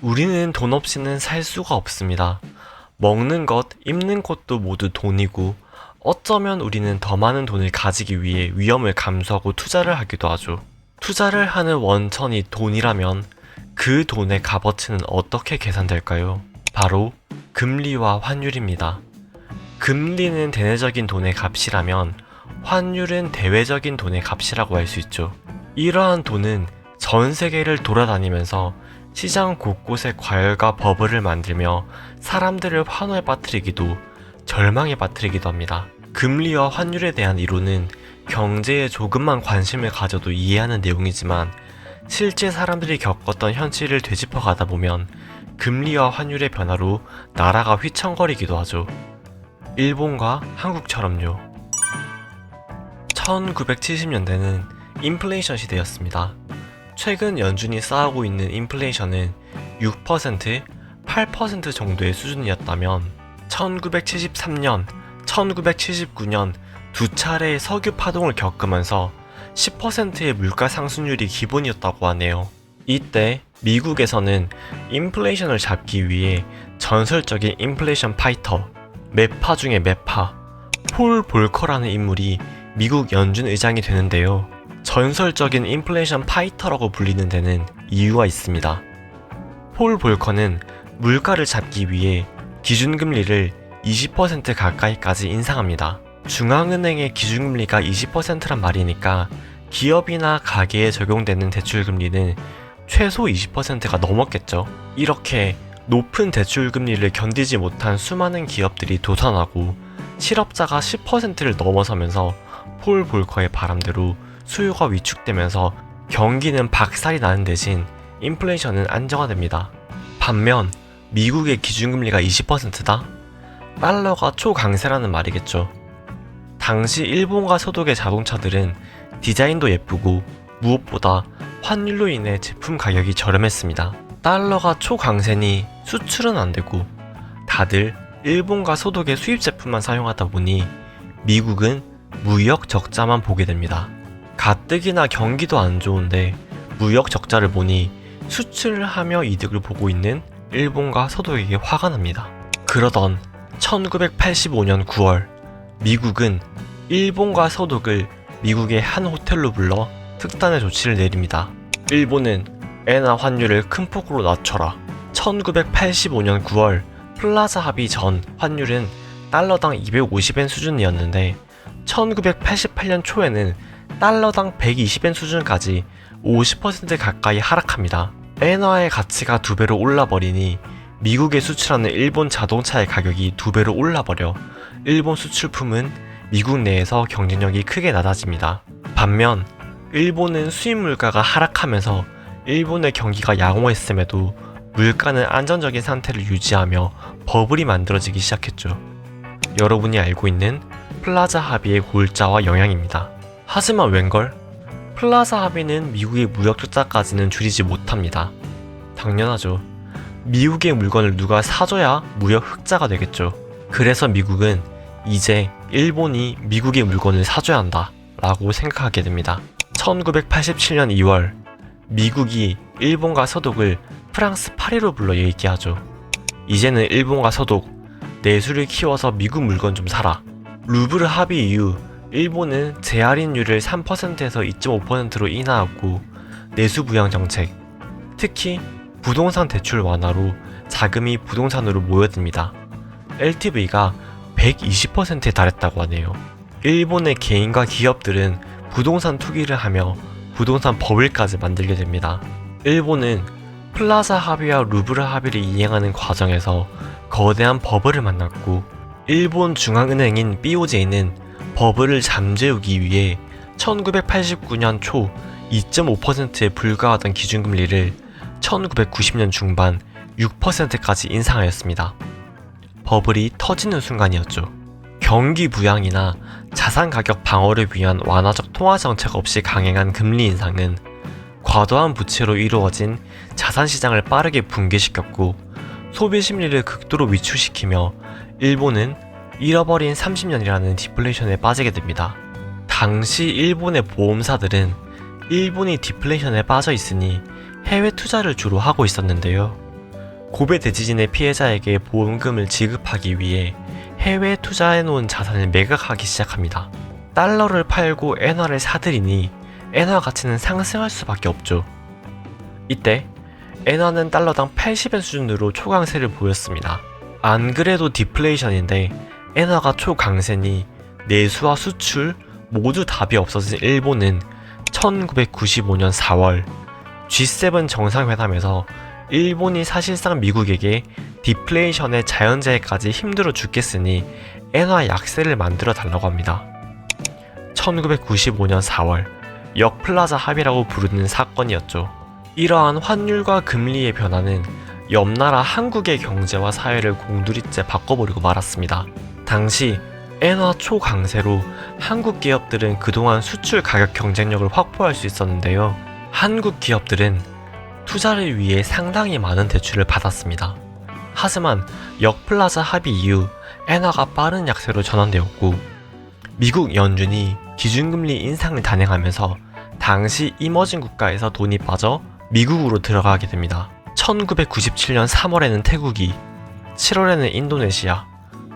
우리는 돈 없이는 살 수가 없습니다. 먹는 것, 입는 것도 모두 돈이고, 어쩌면 우리는 더 많은 돈을 가지기 위해 위험을 감수하고 투자를 하기도 하죠. 투자를 하는 원천이 돈이라면 그 돈의 값어치는 어떻게 계산될까요? 바로 금리와 환율입니다. 금리는 대내적인 돈의 값이라면 환율은 대외적인 돈의 값이라고 할 수 있죠. 이러한 돈은 전 세계를 돌아다니면서 시장 곳곳에 과열과 버블을 만들며 사람들을 환호에 빠뜨리기도 절망에 빠뜨리기도 합니다. 금리와 환율에 대한 이론은 경제에 조금만 관심을 가져도 이해하는 내용이지만 실제 사람들이 겪었던 현실을 되짚어 가다 보면 금리와 환율의 변화로 나라가 휘청거리기도 하죠. 일본과 한국처럼요. 1970년대는 인플레이션 시대였습니다. 최근 연준이 쌓아오고 있는 인플레이션은 6%, 8% 정도의 수준이었다면 1973년, 1979년 두 차례의 석유 파동을 겪으면서 10%의 물가 상승률이 기본이었다고 하네요. 이때 미국에서는 인플레이션을 잡기 위해 전설적인 인플레이션 파이터, 매파 중의 매파, 폴 볼커라는 인물이 미국 연준 의장이 되는데요. 전설적인 인플레이션 파이터라고 불리는 데는 이유가 있습니다. 폴 볼커는 물가를 잡기 위해 기준금리를 20% 가까이까지 인상합니다. 중앙은행의 기준금리가 20%란 말이니까 기업이나 가게에 적용되는 대출금리는 최소 20%가 넘었겠죠. 이렇게 높은 대출금리를 견디지 못한 수많은 기업들이 도산하고 실업자가 10%를 넘어서면서 폴 볼커의 바람대로 수요가 위축되면서 경기는 박살이 나는 대신 인플레이션은 안정화됩니다. 반면 미국의 기준금리가 20%다? 달러가 초강세라는 말이겠죠. 당시 일본과 서독의 자동차들은 디자인도 예쁘고 무엇보다 환율로 인해 제품 가격이 저렴했습니다. 달러가 초강세니 수출은 안 되고 다들 일본과 소독의 수입 제품만 사용하다 보니 미국은 무역 적자만 보게 됩니다. 가뜩이나 경기도 안 좋은데 무역 적자를 보니 수출을 하며 이득을 보고 있는 일본과 서독에게 화가 납니다. 그러던 1985년 9월 미국은 일본과 서독을 미국의 한 호텔로 불러 특단의 조치를 내립니다. 일본은 엔화 환율을 큰 폭으로 낮춰라. 1985년 9월 플라자 합의 전 환율은 달러당 250엔 수준이었는데 1988년 초에는 달러당 120엔 수준까지 50% 가까이 하락합니다. 엔화의 가치가 두 배로 올라버리니 미국에 수출하는 일본 자동차의 가격이 두 배로 올라버려 일본 수출품은 미국 내에서 경쟁력이 크게 낮아집니다. 반면 일본은 수입 물가가 하락하면서 일본의 경기가 양호했음에도 물가는 안정적인 상태를 유지하며 버블이 만들어지기 시작했죠. 여러분이 알고 있는 플라자 합의의 골자와 영향입니다. 하지만 웬걸? 플라자 합의는 미국의 무역 적자까지는 줄이지 못합니다. 당연하죠. 미국의 물건을 누가 사줘야 무역 흑자가 되겠죠. 그래서 미국은 이제 일본이 미국의 물건을 사줘야 한다 라고 생각하게 됩니다. 1987년 2월 미국이 일본과 서독을 프랑스 파리로 불러 얘기하죠. 이제는 일본과 서독 내수를 키워서 미국 물건 좀 사라. 루브르 합의 이후 일본은 재할인율을 3%에서 2.5%로 인하하고 내수 부양 정책, 특히 부동산 대출 완화로 자금이 부동산으로 모여듭니다. LTV가 120%에 달했다고 하네요. 일본의 개인과 기업들은 부동산 투기를 하며 부동산 버블까지 만들게 됩니다. 일본은 플라자 합의와 루브르 합의를 이행하는 과정에서 거대한 버블을 만났고 일본 중앙은행인 BOJ는 버블을 잠재우기 위해 1989년 초 2.5%에 불과하던 기준금리를 1990년 중반 6%까지 인상하였습니다. 버블이 터지는 순간이었죠. 경기 부양이나 자산 가격 방어를 위한 완화적 통화 정책 없이 강행한 금리 인상은 과도한 부채로 이루어진 자산 시장을 빠르게 붕괴시켰고 소비 심리를 극도로 위축시키며 일본은 잃어버린 30년이라는 디플레이션에 빠지게 됩니다. 당시 일본의 보험사들은 일본이 디플레이션에 빠져 있으니 해외 투자를 주로 하고 있었는데요. 고베 대지진의 피해자에게 보험금을 지급하기 위해 해외에 투자해 놓은 자산을 매각하기 시작합니다. 달러를 팔고 엔화를 사들이니 엔화 가치는 상승할 수밖에 없죠. 이때 엔화는 달러당 80엔 수준으로 초강세를 보였습니다. 안 그래도 디플레이션인데 엔화가 초강세니 내수와 수출 모두 답이 없어진 일본은 1995년 4월 G7 정상회담에서 일본이 사실상 미국에게 디플레이션의 자연재해까지 힘들어 죽겠으니 엔화 약세를 만들어 달라고 합니다. 1995년 4월 역플라자 합의라고 부르는 사건이었죠. 이러한 환율과 금리의 변화는 옆나라 한국의 경제와 사회를 공두리째 바꿔버리고 말았습니다. 당시 엔화 초강세로 한국 기업들은 그동안 수출 가격 경쟁력을 확보할 수 있었는데요. 한국 기업들은 투자를 위해 상당히 많은 대출을 받았습니다. 하지만 역플라자 합의 이후 엔화가 빠른 약세로 전환되었고 미국 연준이 기준금리 인상을 단행하면서 당시 이머징 국가에서 돈이 빠져 미국으로 들어가게 됩니다. 1997년 3월에는 태국이, 7월에는 인도네시아,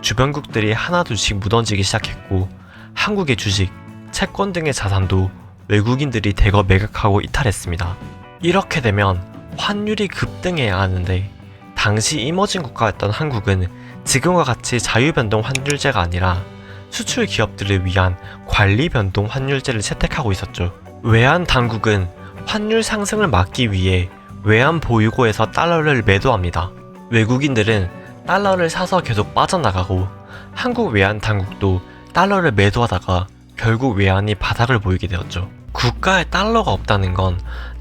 주변국들이 하나둘씩 무너지기 시작했고 한국의 주식, 채권 등의 자산도 외국인들이 대거 매각하고 이탈했습니다. 이렇게 되면 환율이 급등해야 하는데 당시 이머징 국가였던 한국은 지금과 같이 자유변동 환율제가 아니라 수출 기업들을 위한 관리 변동 환율제를 채택하고 있었죠. 외환 당국은 환율 상승을 막기 위해 외환 보유고에서 달러를 매도합니다. 외국인들은 달러를 사서 계속 빠져나가고 한국 외환 당국도 달러를 매도하다가 결국 외환이 바닥을 보이게 되었죠. 국가에 달러가 없다는 건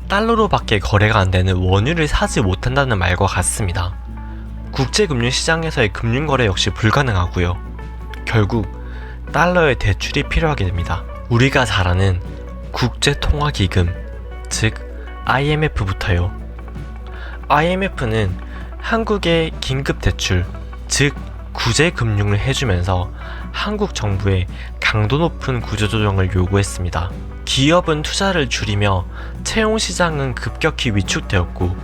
달러로밖에 거래가 안 되는 원유를 사지 못한다는 말과 같습니다. 국제금융 시장에서의 금융거래 역시 불가능하고요. 결국 달러의 대출이 필요하게 됩니다. 우리가 잘 아는 국제통화기금, 즉 IMF부터요. IMF는 한국의 긴급 대출, 즉 구제 금융을 해주면서 한국 정부에 강도 높은 구조조정을 요구했습니다. 기업은 투자를 줄이며 채용 시장은 급격히 위축되었고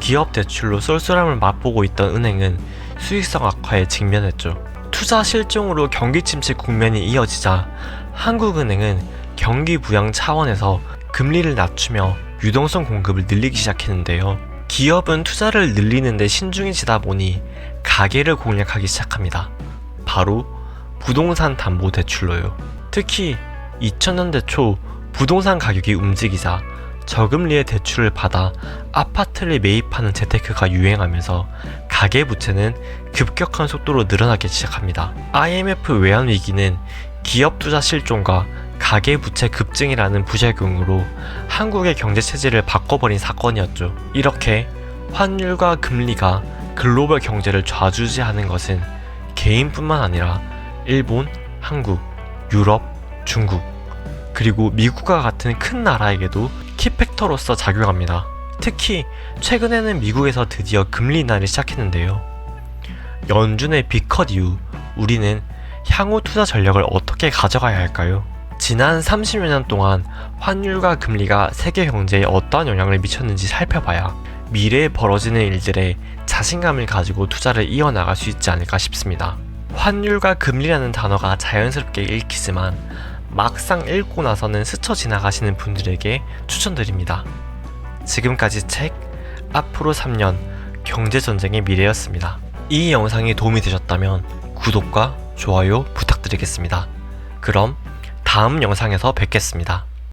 기업 대출로 쏠쏠함을 맛보고 있던 은행은 수익성 악화에 직면했죠. 투자 실종으로 경기 침체 국면이 이어지자 한국은행은 경기 부양 차원에서 금리를 낮추며 유동성 공급을 늘리기 시작했는데요. 기업은 투자를 늘리는데 신중해지다 보니 가계를 공략하기 시작합니다. 바로 부동산 담보 대출로요. 특히 2000년대 초 부동산 가격이 움직이자 저금리의 대출을 받아 아파트를 매입하는 재테크가 유행하면서 가계 부채는 급격한 속도로 늘어나기 시작합니다. IMF 외환 위기는 기업 투자 실종과 가계 부채 급증이라는 부작용으로 한국의 경제 체질을 바꿔버린 사건이었죠. 이렇게 환율과 금리가 글로벌 경제를 좌지우지하는 것은 개인뿐만 아니라 일본, 한국, 유럽, 중국, 그리고 미국과 같은 큰 나라에게도 키팩터로서 작용합니다. 특히 최근에는 미국에서 드디어 금리 인하를 시작했는데요. 연준의 비컷 이후 우리는 향후 투자 전략을 어떻게 가져가야 할까요? 지난 30여 년 동안 환율과 금리가 세계 경제에 어떠한 영향을 미쳤는지 살펴봐야 미래에 벌어지는 일들에 자신감을 가지고 투자를 이어나갈 수 있지 않을까 싶습니다. 환율과 금리라는 단어가 자연스럽게 읽히지만 막상 읽고 나서는 스쳐 지나가시는 분들에게 추천드립니다. 지금까지 책 앞으로 3년 경제전쟁의 미래였습니다. 이 영상이 도움이 되셨다면 구독과 좋아요 부탁드리겠습니다. 그럼 다음 영상에서 뵙겠습니다.